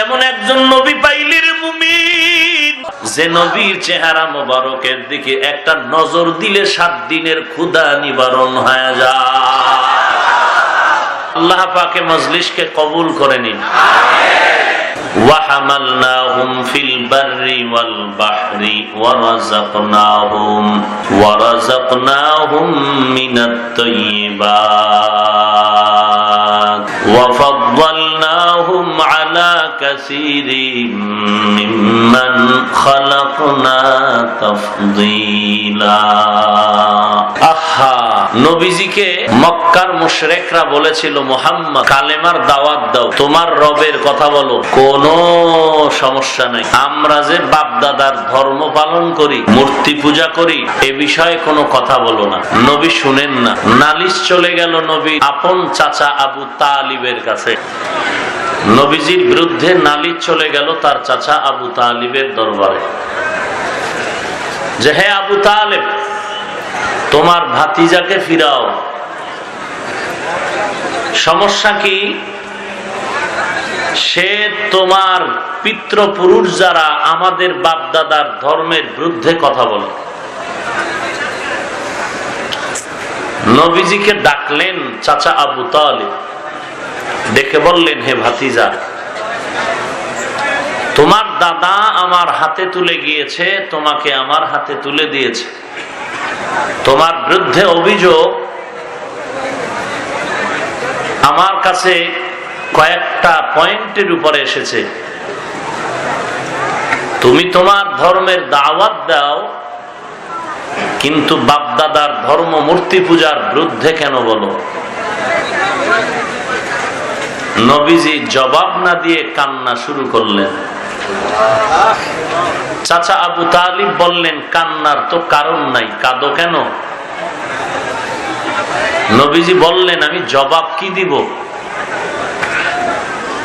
এমন একজন নবী পাইলির মুমিন যে নবীর চেহারা মোবারকের দিকে একটা নজর দিলে সাত দিনের ক্ষুদা নিবারণ হয়ে যায় আল্লাহ পাকে মজলিসকে কবুল করে নিন وحملناهم في البر والبحر ورزقناهم ورزقناهم من الطيبات وفضلناهم على كثير ممن خلقنا تفضيلا আহা নবীজিকে মক্কার মুশরেকরা বলেছিল মোহাম্মদ কালেমার দাওয়াত দাও তোমার রবের কথা বলো কোনো সমস্যা নাই আমরা যে বাপ দাদার ধর্ম পালন করি মূর্তি পূজা করি এ বিষয়ে কোনো কথা বলো না নবী শুনেন না নালিশ চলে গেল নবী আপন চাচা আবু তালিবের কাছে নবীজির বিরুদ্ধে নালিশ চলে গেল তার চাচা আবু তালিবের দরবারে। যে, হে আবু তালেব, তোমার ভাতিজাকে ফিরাও। সমস্যা কি? সে তোমার পিতৃপুরুষ যারা আমাদের বাপদাদার ধর্মের বিরুদ্ধে কথা বলে। নবীজিকে ডাকলেন চাচা আবু তালে ডেকে বললেন, হে ভাতিজা, তোমার দাদা আমার হাতে তুলে গিয়েছে, তোমাকে আমার হাতে তুলে দিয়েছে। তোমার বিরুদ্ধে অভিযোগ আমার কাছে কয়েকটা পয়েন্টের উপরে এসেছে। তুমি তোমার ধর্মের দাওয়াত দাও, কিন্তু বাপদাদার ধর্ম মূর্তি পূজার বিরুদ্ধে কেন বলো? নবীজি জবাব না দিয়ে কান্না শুরু করলেন। চাচা আবু তালিব বললেন, কান্নার তো কারণ নাই, কাঁদো কেন? নবীজি বললেন, আমি জবাব কি দিব?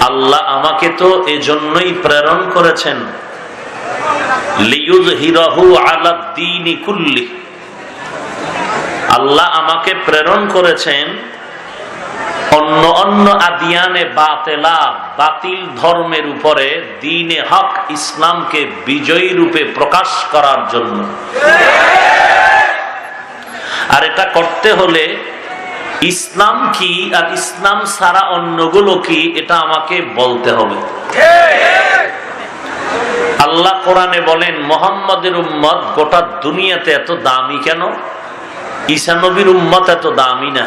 আল্লাহ আমাকে তো এজন্যই প্রেরণ করেছেন। আল্লাহ আমাকে প্রেরণ করেছেন অন্য অন্য আদিয়ানে বাতেলা, বাতিল ধর্মের উপরে দিনে হক ইসলামকে বিজয়ী রূপে প্রকাশ করার জন্য। আর এটা করতে হলে ইসলাম কি আর ইসলাম ছাড়া অন্যগুলো কি, এটা আমাকে বলতে হবে। আল্লাহ কোরআনে বলেন, মোহাম্মদের উম্মত গোটা দুনিয়াতে এত দামি কেন? ঈসা নবীর উম্মত এত দামি না।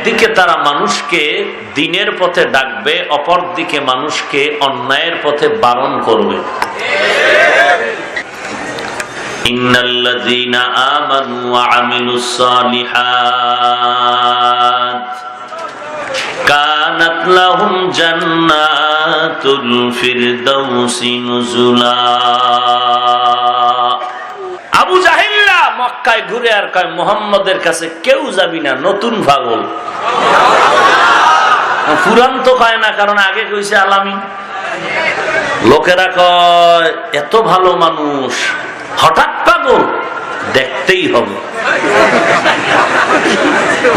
একদিকে তারা মানুষকে দিনের পথে ডাকবে, অপর দিকে মানুষকে অন্যায়ের পথে বারণ করবে। আমানু ওয়া আমিলুস সালিহাত মক্কায় ঘুরে আর কয়, মোহাম্মদের কাছে কেউ যাবি না, নতুন পাগল। পুরান তো কয় না, কারণ আগে কইছে আলামিন। লোকেরা কয়, এত ভালো মানুষ, হঠাৎ পাগল, দেখতেই হবে।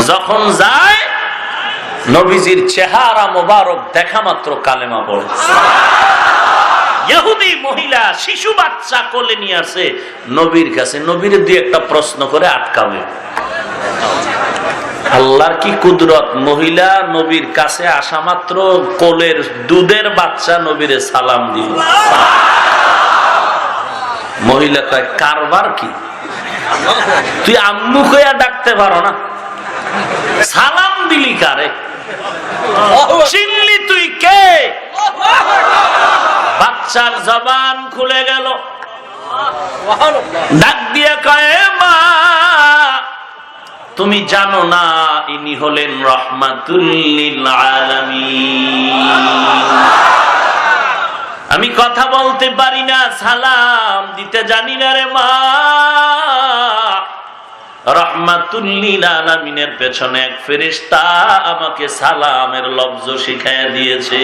যখন যায়, নবীজির চেহারা মোবারক দেখা মাত্র কালেমা পড়ে। ইহুদি মহিলা, শিশু বাচ্চা কোলে নিয়ে আসে নবীর কাছে। নবীর একটা প্রশ্ন করে আটকাবে। আল্লাহর কি কুদরত? মহিলা নবীর কাছে আসা মাত্র কোলের দুধের বাচ্চা নবীরে সালাম দিল মহিলা কয়, কারবার কি? তুই আম্মু কইয়া ডাকতে পারো না। সালাম দিলি কারে? চিনলি তুই কে? বাচ্চার জবান খুলে গেল। ডাক দিয়ে কয়ে মা তুমি জানো না ইনি হলেন রহমাতুল্লিল আমি কথা বলতে পারি না সালাম দিতে জানি না রে মা। রহমাতুল্লিল আলামিনের পেছনে এক ফেরেশতা আমাকে সালামের লব্জ শিখাইয়া দিয়েছে।